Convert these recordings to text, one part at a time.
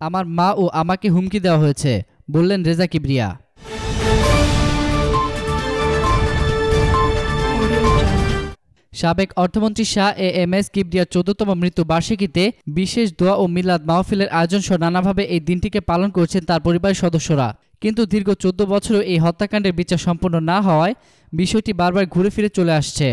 আমার মা ও আমাকে হুমকি দেওয়া হয়েছে, বললেন রেজা কিবরিয়া। সাবেক অর্থমন্ত্রী শাহ এ এম এস কিবরিয়ার চোদ্দতম মৃত্যু বার্ষিকীতে বিশেষ দোয়া ও মিলাদ মাহফিলের আয়োজন সহ নানাভাবে এই দিনটিকে পালন করছেন তার পরিবারের সদস্যরা। কিন্তু দীর্ঘ চোদ্দ বছরও এই হত্যাকাণ্ডের বিচার সম্পন্ন না হওয়ায় বিষয়টি বারবার ঘুরে ফিরে চলে আসছে।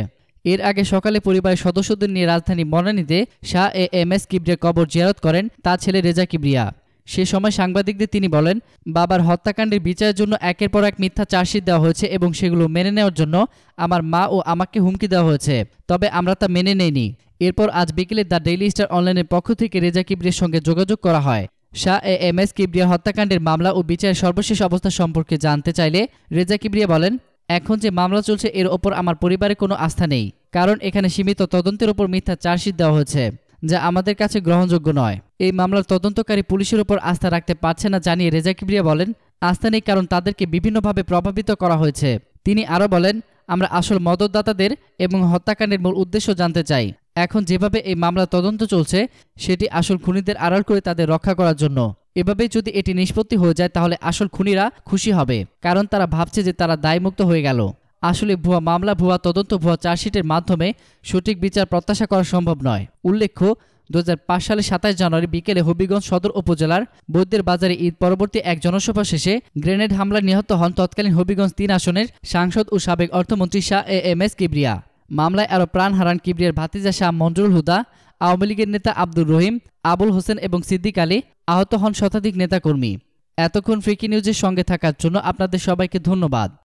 এর আগে সকালে পরিবারের সদস্যদের নিয়ে রাজধানী মনানীতে শাহ এ এম এস কিবরিয়ার কবর জিয়ারত করেন তার ছেলে রেজা কিবরিয়া। সে সময় সাংবাদিকদের তিনি বলেন, বাবার হত্যাকাণ্ডের বিচারের জন্য একের পর এক মিথ্যা চার্জশিট দেওয়া হয়েছে এবং সেগুলো মেনে নেওয়ার জন্য আমার মা ও আমাকে হুমকি দেওয়া হয়েছে। তবে আমরা তা মেনে নেইনি। এরপর আজ বিকেলে দ্য ডেইলি স্টার অনলাইনের পক্ষ থেকে রেজা কিবরিয়ার সঙ্গে যোগাযোগ করা হয়। Shah A M S Kibria হত্যাকাণ্ডের মামলা ও বিচারের সর্বশেষ অবস্থা সম্পর্কে জানতে চাইলে রেজা কিবরিয়া বলেন, এখন যে মামলা চলছে এর ওপর আমার পরিবারে কোনো আস্থা নেই, কারণ এখানে সীমিত তদন্তের ওপর মিথ্যা চার্জশিট দেওয়া হয়েছে, যা আমাদের কাছে গ্রহণযোগ্য নয়। এই মামলার তদন্তকারী পুলিশের উপর আস্থা রাখতে পারছে না জানিয়ে রেজা কিবরিয়া বলেন, আস্থা নেই কারণ তাদেরকে বিভিন্নভাবে প্রভাবিত করা হয়েছে। তিনি আরও বলেন, আমরা আসল মদতদাতাদের এবং হত্যাকাণ্ডের মূল উদ্দেশ্য জানতে চাই। এখন যেভাবে এই মামলার তদন্ত চলছে, সেটি আসল খুনিদের আড়াল করে তাদের রক্ষা করার জন্য। এভাবেই যদি এটি নিষ্পত্তি হয়ে যায়, তাহলে আসল খুনিরা খুশি হবে, কারণ তারা ভাবছে যে তারা দায়মুক্ত হয়ে গেল। আসলে ভুয়া মামলা, ভুয়া তদন্ত, ভুয়া চার্জশিটের মাধ্যমে সঠিক বিচার প্রত্যাশা করা সম্ভব নয়। উল্লেখ্য দু হাজার পাঁচ সালে সাতাশ জানুয়ারি বিকেলে হবিগঞ্জ সদর উপজেলার বৈদ্যের বাজারে ঈদ পরবর্তী এক জনসভা শেষে গ্রেনেড হামলায় নিহত হন তৎকালীন হবিগঞ্জ তিন আসনের সাংসদ ও সাবেক অর্থমন্ত্রী Shah A M S Kibria. মামলায় আরও প্রাণ হারান কিবরিয়ার ভাতিজা শাহ মঞ্জুরুল হুদা, আওয়ামী লীগের নেতা আব্দুর রহিম, আবুল হোসেন এবং সিদ্দিক আলী আহত হন শতাধিক নেতাকর্মী। এতক্ষণ ফ্রিকি নিউজের সঙ্গে থাকার জন্য আপনাদের সবাইকে ধন্যবাদ।